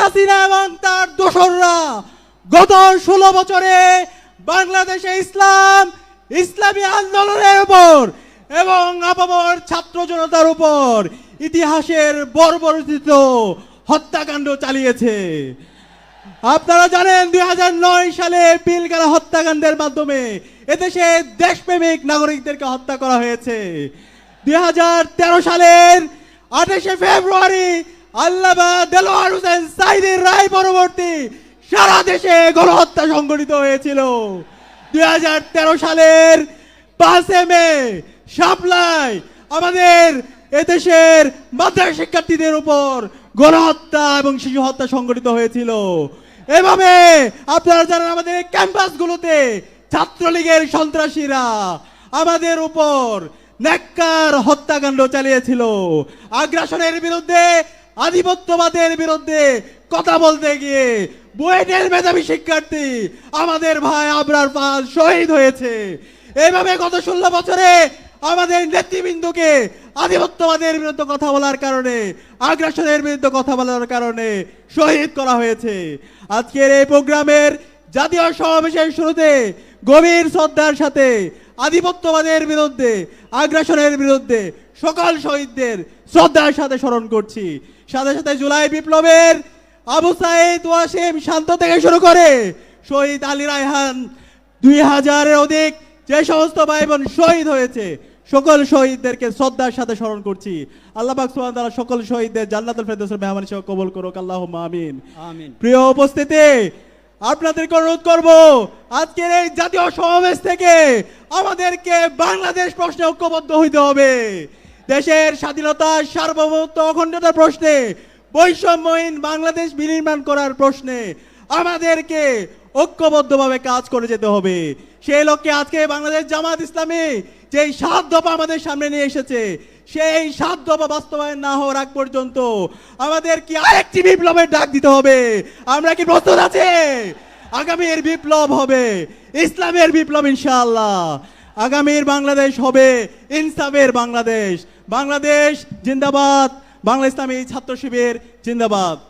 হাসিনা এবং তার দোসররা গত ষোলো বছরে বাংলাদেশে ইসলাম, ইসলামী আন্দোলনের উপর এবং আপামর ছাত্র জনতার উপর ইতিহাসের বর্বরচিত হত্যাকাণ্ড চালিয়েছে। আপনারা জানেন দুই হাজার নয় সালে পিলগালা হত্যাকাণ্ডের মাধ্যমে এদেশে দেশপ্রেমিক নাগরিকদেরকে হত্যা করা হয়েছে। দুই হাজার তেরো সালের আঠাশে ফেব্রুয়ারি আল্লামা দেলোয়ার হোসেন সাইদের রায় পরবর্তী সারা দেশে গণহত্যা সংঘটিত হয়েছিল। দুই হাজার তেরো সালের পাঁচে মে, শাপলায় আমাদের এদেশের মাদ্রাসা শিক্ষার্থীদের উপর গণহত্যা এবং শিশু হত্যা সংঘটিত হয়েছিল। এভাবে আপনারা জানেন আমাদের ক্যাম্পাসগুলোতে ছাত্রলীগের সন্ত্রাসীরা আমাদের উপর নেককার হত্যাকাণ্ড চালিয়েছিল। আগ্রাসনের বিরুদ্ধে, আধিপত্যবাদের বিরুদ্ধে কথা বলতে গিয়ে বুয়েটের মেধাবী শিক্ষার্থী আমাদের ভাই আবরার পাল শহীদ হয়েছে। এভাবে গত ষোলো বছরে আমাদের নেতৃবৃন্দকে আধিপত্যবাদের বিরুদ্ধে কথা বলার কারণে, আগ্রাসনের বিরুদ্ধে কথা বলার কারণে শহীদ করা হয়েছে। আজকের এই প্রোগ্রামের জাতীয় সমাবেশের শুরুতে গভীর শ্রদ্ধার সাথে আধিপত্যবাদের বিরুদ্ধে আগ্রাসনের বিরুদ্ধে সকল শহীদদের শ্রদ্ধার সাথে স্মরণ করছি। সাথে সাথে জুলাই বিপ্লবের আবু সাইদ ওয়াসিম শান্ত থেকে শুরু করে শহীদ আলী রায়হান দুই হাজারের অধিক যে সমস্ত ভাই বোন শহীদ হয়েছে সকল শহীদদেরকে শ্রদ্ধার সাথে স্মরণ করছি। আল্লাহ পাক সুবহানাহু ওয়া তাআলা সকল শহীদদের জান্নাতুল ফেরদৌসের মেহমান হিসেবে কবুল করুক। আল্লাহুম্মা আমিন। আমিন। প্রিয় উপস্থিতি আপনাদেরকে অনুরোধ করব, আজকের এই জাতীয় সমাবেশ থেকে আমাদেরকে বাংলাদেশ প্রশ্নে ঐক্যবদ্ধ হইতে হবে। দেশের স্বাধীনতা সার্বভৌমত্ব অখণ্ডতার প্রশ্নে, বৈষম্যহীন বাংলাদেশ বিনির্মাণ করার প্রশ্নে আমাদেরকে ঐক্যবদ্ধভাবে কাজ করে যেতে হবে। সেই লক্ষ্যে আজকে বাংলাদেশ জামাত ইসলামী যেই সাত দফা আমাদের সামনে নিয়ে এসেছে সেই সাধ্য বা বাস্তবায়ন না হওয়ার আগ পর্যন্ত আমাদের কি আরেকটি বিপ্লবের ডাক দিতে হবে। আমরা কি প্রস্তুত আছে? আগামীর বিপ্লব হবে। ইসলামের বিপ্লব ইনশাল্লাহ আগামীর বাংলাদেশ হবে ইনসাফের বাংলাদেশ। বাংলাদেশ জিন্দাবাদ। বাংলা ইসলামী ছাত্র শিবির জিন্দাবাদ।